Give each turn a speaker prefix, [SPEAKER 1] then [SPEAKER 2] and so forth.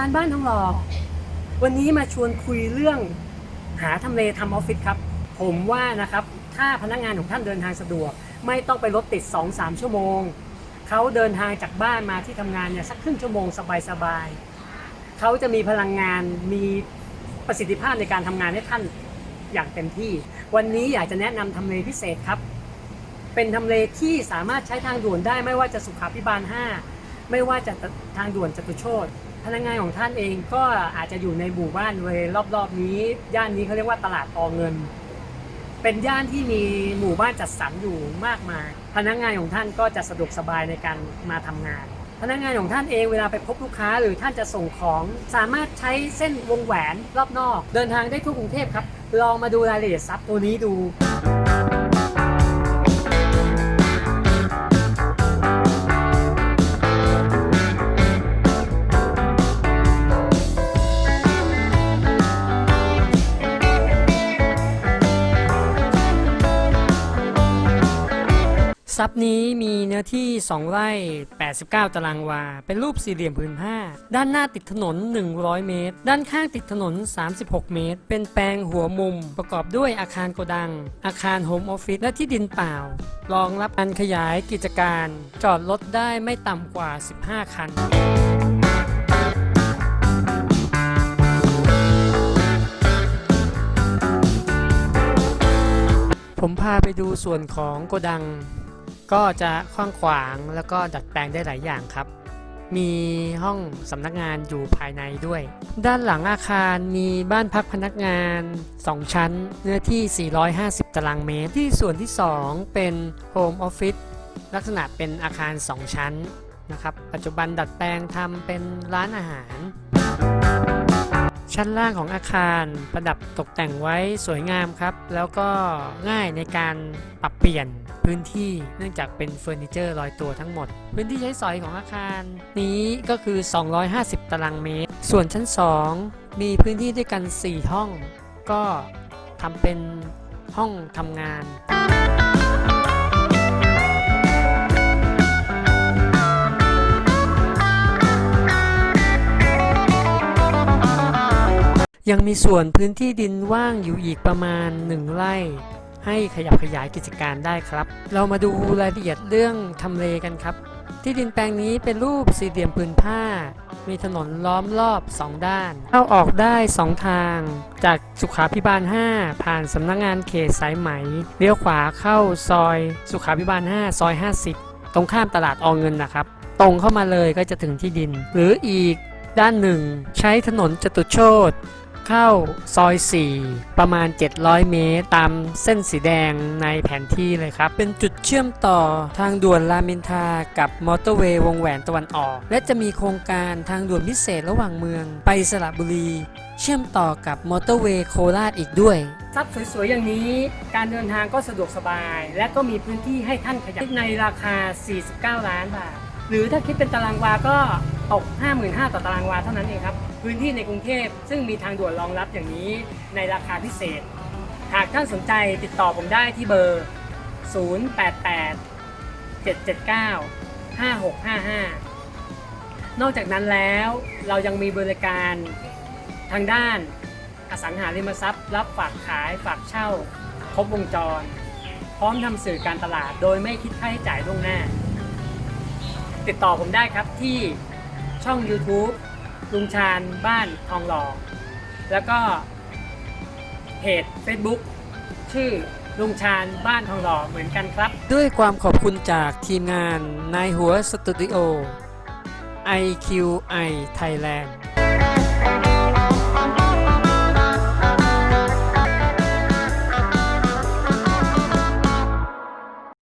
[SPEAKER 1] านบ้านทองหล่อวันนี้มาชวนคุยเรื่องหาทำเลทำออฟฟิศครับ ผมว่านะครับ ถ้าพนักงานของท่านเดินทางสะดวก ไม่ต้องไปรถติด 2-3 ชั่วโมง เขาเดินทางจากบ้านมาที่ทำงานเนี่ยสักครึ่งชั่วโมงสบายๆเขาจะมีพลังงานมีประสิทธิภาพในการทำงานให้ท่านอย่างเต็มที่ วันนี้อยากจะแนะนำทำเลพิเศษครับ เป็นทำเลที่สามารถใช้ทางด่วนได้ไม่ว่าจะสุขาพิบาล 5 ไม่ว่าจะทางด่วนจตุโชตพนักงานของท่านเองก็อาจจะอยู่ในหมู่บ้านเลยรอบๆนี้ ย่านนี้เขาเรียกว่าตลาดอเงิน เป็นย่านที่มีหมู่บ้านจัดสรรอยู่มากมาย พนักงานของท่านก็จะสะดวกสบายในการมาทำงาน พนักงานของท่านเองเวลาไปพบลูกค้าหรือท่านจะส่งของสามารถใช้เส้นวงแหวนรอบนอก เดินทางได้ทั่วกรุงเทพครับ ลองมาดูรายละเอียดซับตัวนี้ดู ซับนี้มีเนื้อที่ 2 ไร่ 89 ตารางวา เป็นรูปสี่เหลี่ยมผืนผ้า ด้านหน้าติดถนน 100 เมตร ด้านข้างติดถนน 36 เมตร เป็นแปลงหัวมุม ประกอบด้วยอาคารโกดัง อาคารโฮมออฟฟิศและที่ดินเปล่า รองรับการขยายกิจการ จอดรถได้ไม่ต่ำกว่า 15 คันผมพาไปดูส่วนของโกดัง ก็จะกว้างขวางแล้วก็ดัดแปลงได้หลายอย่างครับ มีห้องสำนักงานอยู่ภายในด้วย ด้านหลังอาคารมีบ้านพักพนักงาน 2 ชั้น เนื้อที่ 450 ตารางเมตร ที่ส่วนที่ 2 เป็นโฮมออฟฟิศลักษณะเป็นอาคาร 2 ชั้นนะครับ ปัจจุบันดัดแปลงทำเป็นร้านอาหาร ชั้นล่างของอาคารประดับตกแต่งไว้สวยงามครับ แล้วก็ง่ายในการปรับเปลี่ยนพื้นที่เนื่องจากเป็นเฟอร์นิเจอร์ลอยตัวทั้งหมด พื้นที่ใช้สอยของอาคารนี้ก็คือ 250 ตารางเมตร ส่วนชั้น 2 มีพื้นที่ด้วยกัน 4 ห้อง ก็ทำเป็นห้องทำงาน ยังมีส่วนพื้นที่ดินว่างอยู่อีกประมาณ 1 ไร่ ให้ขยับขยายกิจการได้ครับ เรามาดูรายละเอียดเรื่องทำเลกันครับ ที่ดินแปลงนี้เป็นรูปสี่เหลี่ยมผืนผ้า มีถนนล้อมรอบ 2 ด้าน เข้าออกได้ 2 ทาง จากสุขาพิบาล 5 ผ่านสำนักงงานเขตสายไหม เลี้ยวขวาเข้าซอย สุขาพิบาล 5 ซอย 50 ตรงข้ามตลาดอเงินนะครับ ตรงเข้ามาเลยก็จะถึงที่ดิน หรืออีกด้านหนึ่ง ใช้ถนนจตุโชต เข้าซอย 4 ประมาณ 700 เมตร ตามเส้นสีแดงในแผนที่เลยครับ เป็นจุดเชื่อมต่อทางด่วนรามินทากับมอเตอร์เวย์วงแหวนตะวันออก และจะมีโครงการทางด่วนพิเศษระหว่างเมือง ไปสระบุรี เชื่อมต่อกับมอเตอร์เวย์โคราชอีกด้วยทรัพย์สวยๆ อย่างนี้ การเดินทางก็สะดวกสบาย และก็มีพื้นที่ให้ท่านขยับในราคา 49 ล้านบาท หรือถ้าคิดเป็นตารางวาก็ตก 55,000 ต่อตารางวาเท่านั้นเองครับ พื้นที่ในกรุงเทพซึ่งมีทางด่วนรองรับอย่างนี้ในราคาพิเศษ หากท่านสนใจติดต่อผมได้ที่เบอร์ 088 779 5655 นอกจากนั้นแล้วเรายังมีบริการทางด้านอสังหาริมทรัพย์ รับฝากขายฝากเช่า ครบวงจร พร้อมทำสื่อการตลาดโดยไม่คิดค่าใช้จ่ายล่วงหน้า ติดต่อผมได้ครับที่ช่อง YouTube ลุงชาญบ้านทองหล่อแล้วก็เพจ Facebook ชื่อลุงชาญบ้านทองหล่อเหมือนกันครับ ด้วยความขอบคุณจากทีมงานนายหัวสตูดิโอ IQI Thailand